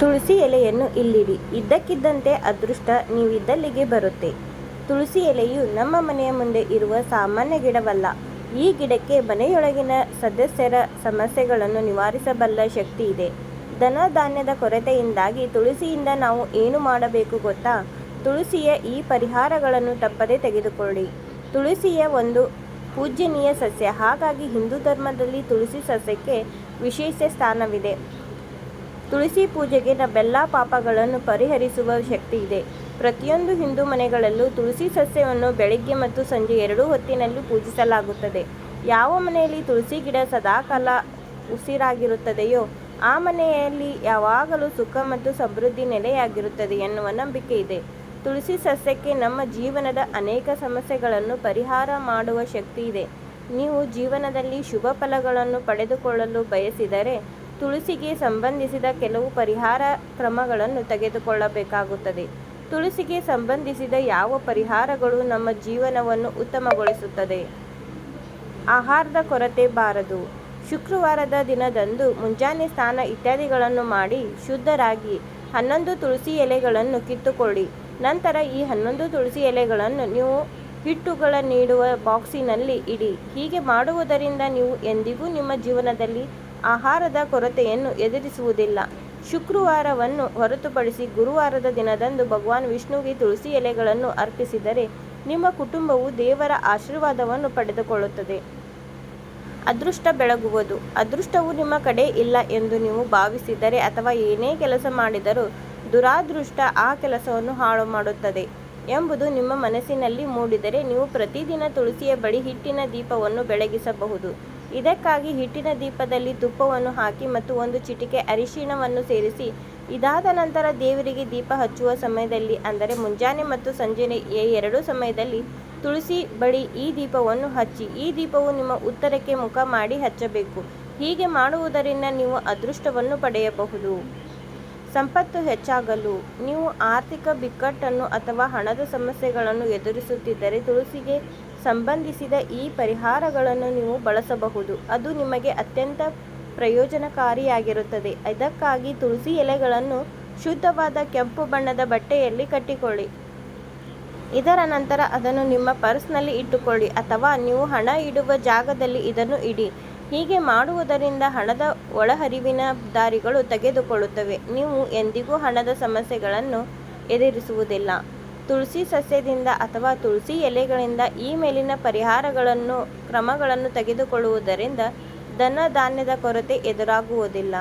ತುಳಸಿ ಎಲೆಯನ್ನು ಇಲ್ಲಿಡಿ. ಇದ್ದಕ್ಕಿದ್ದಂತೆ ಅದೃಷ್ಟ ನೀವಿದ್ದಲ್ಲಿಗೆ ಬರುತ್ತೆ. ತುಳಸಿ ಎಲೆಯು ನಮ್ಮ ಮನೆಯ ಮುಂದೆ ಇರುವ ಸಾಮಾನ್ಯ ಗಿಡವಲ್ಲ. ಈ ಗಿಡಕ್ಕೆ ಮನೆಯೊಳಗಿನ ಸದಸ್ಯರ ಸಮಸ್ಯೆಗಳನ್ನು ನಿವಾರಿಸಬಲ್ಲ ಶಕ್ತಿ ಇದೆ. ದನ ಧಾನ್ಯದ ಕೊರತೆಯಿಂದಾಗಿ ತುಳಸಿಯಿಂದ ನಾವು ಏನು ಮಾಡಬೇಕು ಗೊತ್ತಾ? ತುಳಸಿಯ ಈ ಪರಿಹಾರಗಳನ್ನು ತಪ್ಪದೆ ತೆಗೆದುಕೊಳ್ಳಿ. ತುಳಸಿಯ ಒಂದು ಪೂಜ್ಯನೀಯ ಸಸ್ಯ. ಹಾಗಾಗಿ ಹಿಂದೂ ಧರ್ಮದಲ್ಲಿ ತುಳಸಿ ಸಸ್ಯಕ್ಕೆ ವಿಶೇಷ ಸ್ಥಾನವಿದೆ. ತುಳಸಿ ಪೂಜೆಗೆ ನಮ್ಮೆಲ್ಲ ಪಾಪಗಳನ್ನು ಪರಿಹರಿಸುವ ಶಕ್ತಿ ಇದೆ. ಪ್ರತಿಯೊಂದು ಹಿಂದೂ ಮನೆಗಳಲ್ಲೂ ತುಳಸಿ ಸಸ್ಯವನ್ನು ಬೆಳಿಗ್ಗೆ ಮತ್ತು ಸಂಜೆ ಎರಡೂ ಹೊತ್ತಿನಲ್ಲಿ ಪೂಜಿಸಲಾಗುತ್ತದೆ. ಯಾವ ಮನೆಯಲ್ಲಿ ತುಳಸಿ ಗಿಡ ಸದಾಕಾಲ ಉಸಿರಾಗಿರುತ್ತದೆಯೋ, ಆ ಮನೆಯಲ್ಲಿ ಯಾವಾಗಲೂ ಸುಖ ಮತ್ತು ಸಮೃದ್ಧಿ ನೆಲೆಯಾಗಿರುತ್ತದೆ ಎನ್ನುವ ನಂಬಿಕೆ ಇದೆ. ತುಳಸಿ ಸಸ್ಯಕ್ಕೆ ನಮ್ಮ ಜೀವನದ ಅನೇಕ ಸಮಸ್ಯೆಗಳನ್ನು ಪರಿಹಾರ ಮಾಡುವ ಶಕ್ತಿ ಇದೆ. ನೀವು ಜೀವನದಲ್ಲಿ ಶುಭ ಫಲಗಳನ್ನು ಪಡೆದುಕೊಳ್ಳಲು ಬಯಸಿದರೆ ತುಳಸಿಗೆ ಸಂಬಂಧಿಸಿದ ಕೆಲವು ಪರಿಹಾರ ಕ್ರಮಗಳನ್ನು ತೆಗೆದುಕೊಳ್ಳಬೇಕಾಗುತ್ತದೆ. ತುಳಸಿಗೆ ಸಂಬಂಧಿಸಿದ ಯಾವ ಪರಿಹಾರಗಳು ನಮ್ಮ ಜೀವನವನ್ನು ಉತ್ತಮಗೊಳಿಸುತ್ತದೆ? ಆಹಾರದ ಕೊರತೆ ಬಾರದು. ಶುಕ್ರವಾರದ ದಿನದಂದು ಮುಂಜಾನೆ ಸ್ನಾನ ಇತ್ಯಾದಿಗಳನ್ನು ಮಾಡಿ ಶುದ್ಧರಾಗಿ ಹನ್ನೊಂದು ತುಳಸಿ ಎಲೆಗಳನ್ನು ಕಿತ್ತುಕೊಳ್ಳಿ. ನಂತರ ಈ ಹನ್ನೊಂದು ತುಳಸಿ ಎಲೆಗಳನ್ನು ನೀವು ಹಿಟ್ಟುಗಳ ನೀಡುವ ಬಾಕ್ಸಿನಲ್ಲಿ ಇಡಿ. ಹೀಗೆ ಮಾಡುವುದರಿಂದ ನೀವು ಎಂದಿಗೂ ನಿಮ್ಮ ಜೀವನದಲ್ಲಿ ಆಹಾರದ ಕೊರತೆಯನ್ನು ಎದುರಿಸುವುದಿಲ್ಲ. ಶುಕ್ರವಾರವನ್ನು ಹೊರತುಪಡಿಸಿ ಗುರುವಾರದ ದಿನದಂದು ಭಗವಾನ್ ವಿಷ್ಣುವಿಗೆ ತುಳಸಿ ಎಲೆಗಳನ್ನು ಅರ್ಪಿಸಿದರೆ ನಿಮ್ಮ ಕುಟುಂಬವು ದೇವರ ಆಶೀರ್ವಾದವನ್ನು ಪಡೆದುಕೊಳ್ಳುತ್ತದೆ. ಅದೃಷ್ಟ ಬೆಳಗುವುದು. ಅದೃಷ್ಟವು ನಿಮ್ಮ ಕಡೆ ಇಲ್ಲ ಎಂದು ನೀವು ಭಾವಿಸಿದರೆ ಅಥವಾ ಏನೇ ಕೆಲಸ ಮಾಡಿದರೂ ದುರಾದೃಷ್ಟ ಆ ಕೆಲಸವನ್ನು ಹಾಳು ಮಾಡುತ್ತದೆ ಎಂಬುದು ನಿಮ್ಮ ಮನಸ್ಸಿನಲ್ಲಿ ಮೂಡಿದರೆ ನೀವು ಪ್ರತಿದಿನ ತುಳಸಿಯ ಬಳಿ ಹಿಟ್ಟಿನ ದೀಪವನ್ನು ಬೆಳಗಿಸಬಹುದು. ಇದಕ್ಕಾಗಿ ಹಿಟ್ಟಿನ ದೀಪದಲ್ಲಿ ತುಪ್ಪವನ್ನು ಹಾಕಿ ಮತ್ತು ಒಂದು ಚಿಟಿಕೆ ಅರಿಶಿಣವನ್ನು ಸೇರಿಸಿ, ಇದಾದ ನಂತರ ದೇವರಿಗೆ ದೀಪ ಹಚ್ಚುವ ಸಮಯದಲ್ಲಿ, ಅಂದರೆ ಮುಂಜಾನೆ ಮತ್ತು ಸಂಜೆ ಈ ಎರಡೂ ಸಮಯದಲ್ಲಿ ತುಳಸಿ ಬಳಿ ಈ ದೀಪವನ್ನು ಹಚ್ಚಿ, ಈ ದೀಪವು ನಿಮ್ಮ ಉತ್ತರಕ್ಕೆ ಮುಖ ಮಾಡಿ ಹಚ್ಚಬೇಕು. ಹೀಗೆ ಮಾಡುವುದರಿಂದ ನೀವು ಅದೃಷ್ಟವನ್ನು ಪಡೆಯಬಹುದು. ಸಂಪತ್ತು ಹೆಚ್ಚಾಗಲು, ನೀವು ಆರ್ಥಿಕ ಬಿಕ್ಕಟ್ಟನ್ನು ಅಥವಾ ಹಣದ ಸಮಸ್ಯೆಗಳನ್ನು ಎದುರಿಸುತ್ತಿದ್ದರೆ ತುಳಸಿಗೆ ಸಂಬಂಧಿಸಿದ ಈ ಪರಿಹಾರಗಳನ್ನು ನೀವು ಬಳಸಬಹುದು. ಅದು ನಿಮಗೆ ಅತ್ಯಂತ ಪ್ರಯೋಜನಕಾರಿಯಾಗಿರುತ್ತದೆ. ಇದಕ್ಕಾಗಿ ತುಳಸಿ ಎಲೆಗಳನ್ನು ಶುದ್ಧವಾದ ಕೆಂಪು ಬಣ್ಣದ ಬಟ್ಟೆಯಲ್ಲಿ ಕಟ್ಟಿಕೊಳ್ಳಿ. ಇದರ ನಂತರ ಅದನ್ನು ನಿಮ್ಮ ಪರ್ಸ್ನಲ್ಲಿ ಇಟ್ಟುಕೊಳ್ಳಿ ಅಥವಾ ನೀವು ಹಣ ಇಡುವ ಜಾಗದಲ್ಲಿ ಇದನ್ನು ಇಡಿ. ಹೀಗೆ ಮಾಡುವುದರಿಂದ ಹಣದ ಒಳಹರಿವಿನ ದಾರಿಗಳು ತೆಗೆದುಕೊಳ್ಳುತ್ತವೆ. ನೀವು ಎಂದಿಗೂ ಹಣದ ಸಮಸ್ಯೆಗಳನ್ನು ಎದುರಿಸುವುದಿಲ್ಲ. ತುಳಸಿ ಸಸ್ಯದಿಂದ ಅಥವಾ ತುಳಸಿ ಎಲೆಗಳಿಂದ ಈ ಮೇಲಿನ ಪರಿಹಾರಗಳನ್ನು ಕ್ರಮಗಳನ್ನು ತೆಗೆದುಕೊಳ್ಳುವುದರಿಂದ ಧನ ಧಾನ್ಯದ ಕೊರತೆ ಎದುರಾಗುವುದಿಲ್ಲ.